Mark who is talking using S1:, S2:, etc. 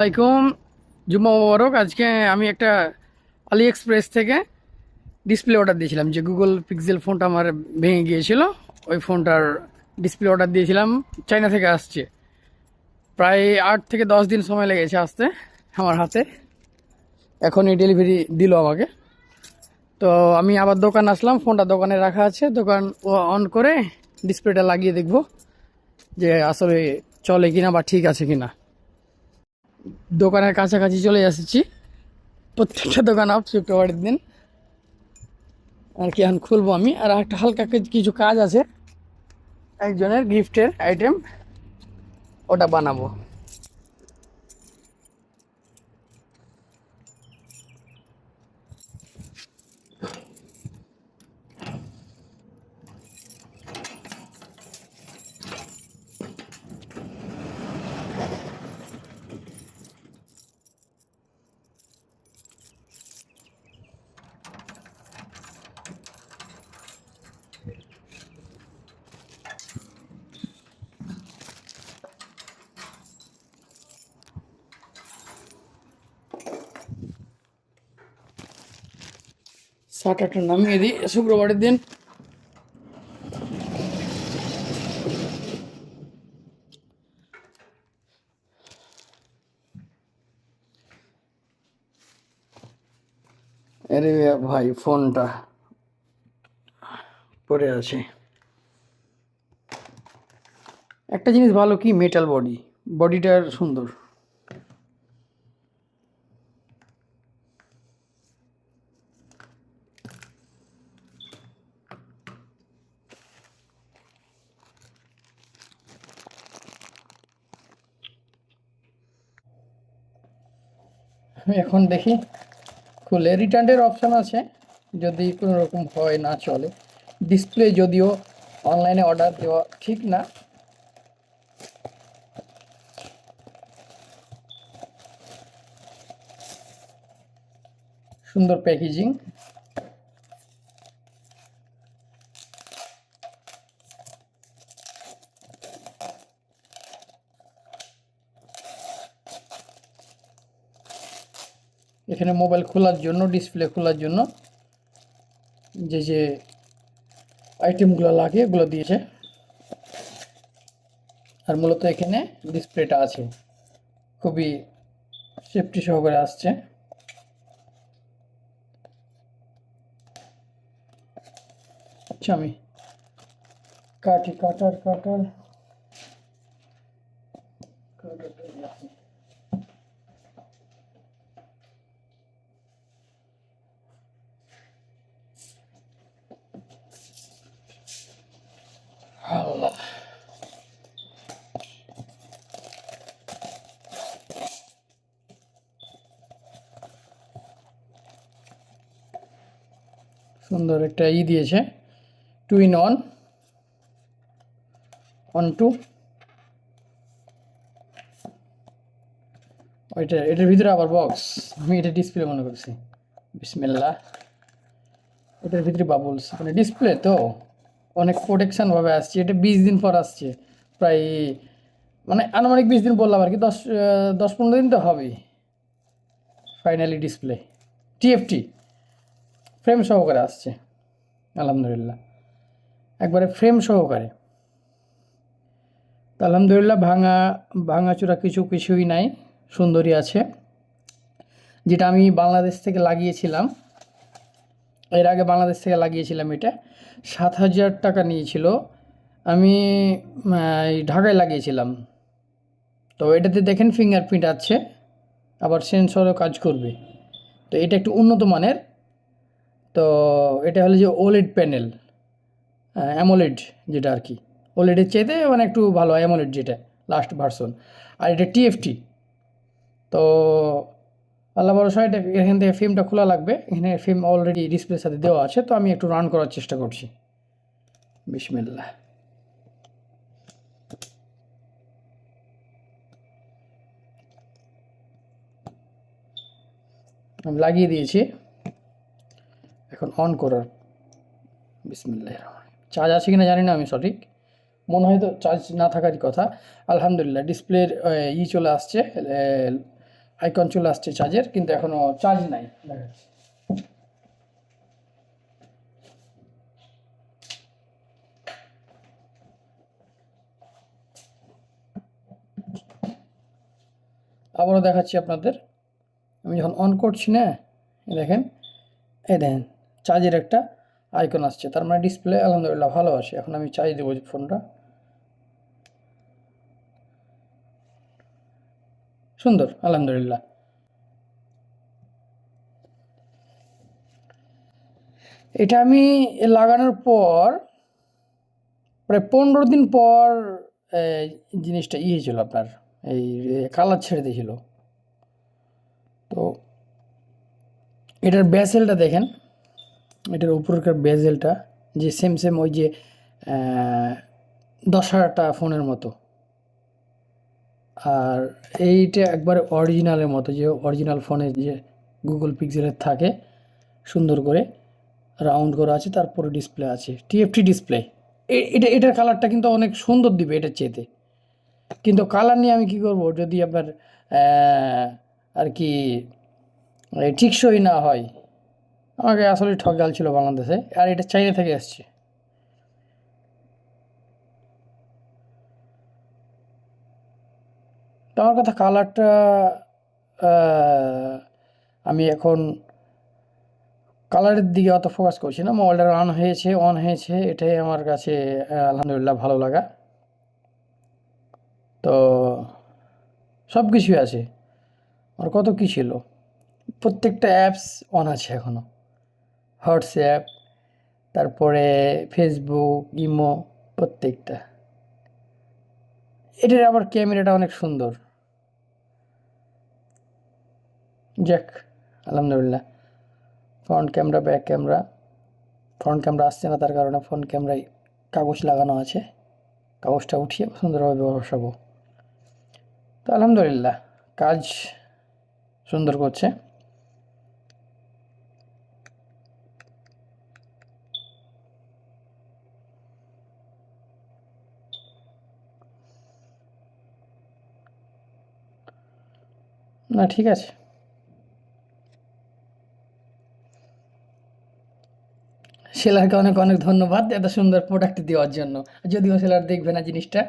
S1: আসসালামাইকুম জুম্মা মোবারক। আজকে আমি একটা আলি এক্সপ্রেস থেকে ডিসপ্লে অর্ডার দিয়েছিলাম। যে গুগল পিক্সেল ফোনটা আমার ভেঙে গিয়েছিল, ওই ফোনটার ডিসপ্লে অর্ডার দিয়েছিলাম। চাইনা থেকে আসছে। প্রায় আট থেকে দশ দিন সময় লেগেছে আসতে আমার হাতে। এখনই ডেলিভারি দিল আমাকে। তো আমি আবার দোকান আসলাম ফোনটা দোকানে রাখা আছে। দোকান অন করে ডিসপ্লেটা লাগিয়ে দেখব যে আসলে চলে কিনা বা ঠিক আছে কিনা। দোকানের কাছাকাছি চলে এসেছি। প্রত্যেকটা দোকান অফ শুক্রবারের দিন। আর কি এখন খুলবো আমি। আর একটা হালকা কিছু কাজ আছে। একজনের গিফটের আইটেম ওটা বানাবো। শাটারটা নামিয়ে দিই। শুক্রবারের দিন। আরে ভাই, ফোনটা। পড়ে আছে। একটা জিনিস ভালো কি? মেটাল বডি বডিটার সুন্দর। এখন দেখি। খুলে রিটার্নের অপশান আছে। যদি কোনো রকম হয়, না চলে। ডিসপ্লে যদিও অনলাইনে অর্ডার দেওয়া ঠিক না। সুন্দর প্যাকেজিং এখানে মোবাইল খোলার জন্য ডিসপ্লে খোলার জন্য যে যে আইটেমগুলো লাগে এগুলো দিয়েছে। আর মূলত এখানে ডিসপ্লেটা আছে। খুবই সেফটি সহকারে আসছে। আচ্ছা আমি কাটি, কাটার কাটার। কাটার সুন্দর একটা ই দিয়েছে। Two in on on two ওইটা, এটার ভিতরে আবার বক্স আমি এটা ডিসপ্লে মনে করছি। বিসমিল্লা এটার ভিতরে বাবলস মানে ডিসপ্লে তো। অনেক প্রোটেকশন ভাবে আসছে। এটা বিশ দিন পর আসছে। প্রায় মানে আনুমানিক বিশ দিন বললাম আর কি। দশ দশ পনেরো দিন তো হবেই। ফাইনালি ডিসপ্লে টিএফটি ফ্রেম সহকারে আসছে, আলহামদুলিল্লাহ। একবারে ফ্রেম সহকারে। তো আলহামদুলিল্লাহ ভাঙা, ভাঙাচোরা কিছু কিছুই নাই, সুন্দরী আছে। যেটা আমি বাংলাদেশ থেকে লাগিয়েছিলাম, এর আগে বাংলাদেশ থেকে লাগিয়েছিলাম এটা, সাত হাজার টাকা নিয়েছিল। আমি ঢাকায় লাগিয়েছিলাম। তো এটাতে দেখেন ফিঙ্গারপ্রিন্ট আছে, আবার সেন্সরও কাজ করবে। তো এটা একটু উন্নত মানের তো এটা হলো যে ওলেড প্যানেল অ্যামোলেড যেটা আর কি। ওলেডের চাইতে মানে একটু ভালো অ্যামোলেড যেটা লাস্ট ভার্সন আর এটা টিএফটি তো আল্লাহ ভরসা এটা এখান থেকে ফিল্মটা খোলা লাগবে। এখানে ফিল্ম অলরেডি ডিসপ্লের সাথে দেওয়া আছে, তো আমি একটু রান করার চেষ্টা করছি। বিসমিল্লাহ। আমি লাগিয়ে দিয়েছি। এখন অন করার। বিসমিল্লাহ চার্জ আছে কিনা জানি না আমি সঠিক। মনে হয় তো চার্জ না থাকারই কথা। আলহামদুলিল্লাহ ডিসপ্লের ই চলে আসছে আইকন চলে আসছে চার্জের কিন্তু এখনও চার্জ নাই। আবারও দেখাচ্ছি আপনাদের। আমি যখন অন করছি না দেখেন, এই দেখেন চার্জের একটা আইকন আসছে। তার মানে ডিসপ্লে আলহামদুলিল্লাহ ভালো আছে। এখন আমি চার্জ দেবো ফোনটা সুন্দর, আলহামদুলিল্লাহ। এটা আমি লাগানোর পর, প্রায় পনেরো দিন পর জিনিসটা ইয়ে ছিল আপনার, এই কালার ছেড়ে দিয়েছিল। তো, এটার ব্যাসেলটা দেখেন। এটার উপরকার বেজেলটা যে সেম সেম ওই যে দশ হাজারটা ফোনের মতো। আর এইটা একবারে অরিজিনালের মতো, যে অরিজিনাল ফোনে যে গুগল পিক্সেলের থাকে, সুন্দর করে রাউন্ড করা আছে, তারপরে ডিসপ্লে আছে টিএফটি ডিসপ্লে এটা, এটার কালারটা কিন্তু অনেক সুন্দর দিবে এটার চেয়েতে কিন্তু কালার নিয়ে আমি কি করব, যদি আপনার আর কি এই টিকসই না হয় আমাকে আসলে ঠকাল ছিল বাংলাদেশে, আর এটা চাইনা থেকে আসছে। তো আমার কথা কালারটা আমি এখন কালারের দিকে অত ফোকাস করছি না মোবাইলটা অন হয়েছে অন হয়েছে, এটাই আমার কাছে আলহামদুলিল্লাহ ভালো লাগা। তো সব কিছুই আছে, আর কত কী ছিল? প্রত্যেকটা অ্যাপস অন আছে এখনও হোয়াটসঅ্যাপ, তারপরে ফেসবুক, ইমো, প্রত্যেকটা। এটার আবার ক্যামেরাটা অনেক সুন্দর। যাক, আলহামদুলিল্লাহ। Front camera, back camera. Front camera আসছে না, তার কারণে ফ্রন্ট ক্যামেরায় কাগজ লাগানো আছে। কাগজটা উঠিয়ে সুন্দরভাবে বসাবো। তো আলহামদুলিল্লাহ, কাজ সুন্দর করছে। না, ঠিক আছে। সেলারকে অনেক অনেক ধন্যবাদ এত সুন্দর প্রোডাক্ট দেওয়ার জন্য। যদিও সেলার দেখবে না জিনিসটা।